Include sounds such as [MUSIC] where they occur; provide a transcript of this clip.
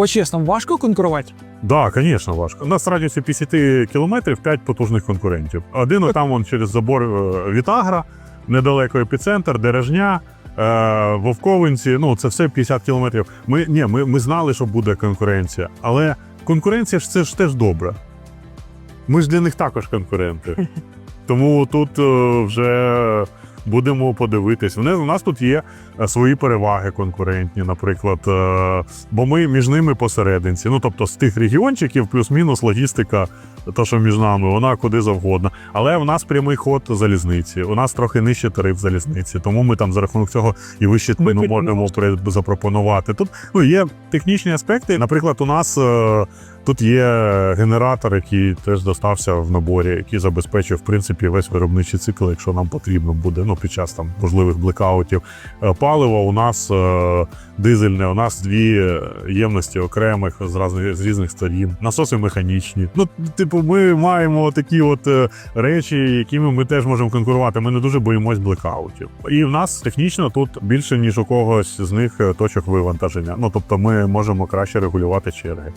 По-чесному, важко конкурувати? Да, звісно, важко. У нас радіусі 50 кілометрів 5 потужних конкурентів. Один там он через забор е, від Агра, недалеко епіцентр, Дережня, е, Вовковинці. Ну, це все 50 кілометрів. Ми, ні, ми, ми знали, що буде конкуренція, але конкуренція ж це ж теж добре. Ми ж для них також конкуренти. [LAUGHS] Тому тут е, вже будемо подивитись. Вони, у нас тут є е, свої переваги конкурентні, наприклад. е, Бо ми між ними посерединці. Ну тобто з тих регіончиків, плюс-мінус логістика, то що між нами, вона куди завгодно. Але в нас прямий ход залізниці. У нас трохи нижче тариф залізниці, тому ми там за рахунок цього і вище Ми ціну можемо запропонувати. Тут ну, є технічні аспекти. Наприклад, у нас. Тут є генератор, який теж достався в наборі, який забезпечує в принципі весь виробничий цикл, якщо нам потрібно буде ну під час там можливих блекаутів. Е, Паливо у нас е, дизельне, у нас дві е, ємності окремих з разних з різних сторін. Насоси механічні. Ну, типу, ми маємо такі от речі, якими ми теж можемо конкурувати. Ми не дуже боїмось блекаутів. І в нас технічно тут більше ніж у когось з них точок вивантаження. Ну тобто, ми можемо краще регулювати черги.